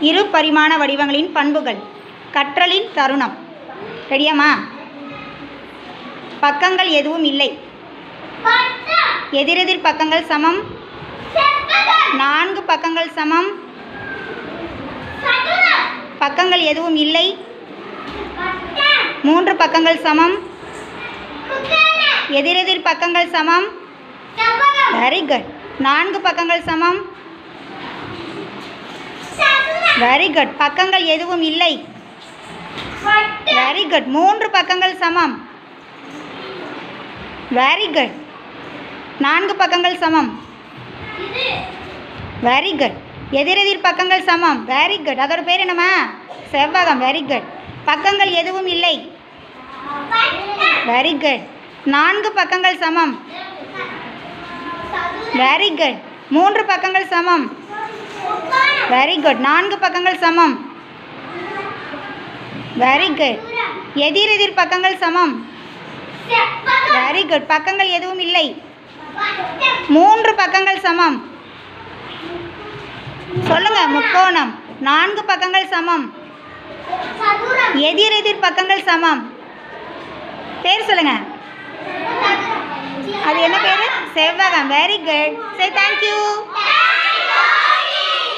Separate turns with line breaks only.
இரு பரிமாண வடிவங்களின் பண்புகள். கற்றலின் தருணம். ரெடியாமா பக்கங்கள் எதுவும் இல்லை. எதிரெதிர் பக்கங்கள் சமம். நான்கு பக்கங்கள் சமம். பக்கங்கள் எதுவும் இல்லை. மூன்று பக்கங்கள் சமம். எதிரெதிர் பக்கங்கள் சமம். வெரி குட் நான்கு பக்கங்கள் சமம். வெரி குட் பக்கங்கள் எதுவும் இல்லை. வெரி குட் மூன்று பக்கங்கள் சமம். வெரி குட் நான்கு பக்கங்கள் சமம். வெரி குட் எதிரெதிர் பக்கங்கள் சமம். வெரி குட் அதோட பேர் என்னம்மா? செவ்வகம். வெரி குட் பக்கங்கள் எதுவும் இல்லை. வெரி குட் நான்கு பக்கங்கள் சமம். வெரி குட் மூன்று பக்கங்கள் சமம். வெரி குட் நான்கு பக்கங்கள் சமம். வெரி குட் எதிர் எதிர் பக்கங்கள் சமம். வெரி குட் பக்கங்கள் எதுவும் இல்லை. மூன்று பக்கங்கள் சமம். சொல்லுங்க முக்கோணம். நான்கு பக்கங்கள் சமம். எதிர் எதிர் பக்கங்கள் சமம். பேர் சொல்லுங்க. அது என்ன பேர்? செவ்வகம். வெரி குட் சரி தேங்க்யூ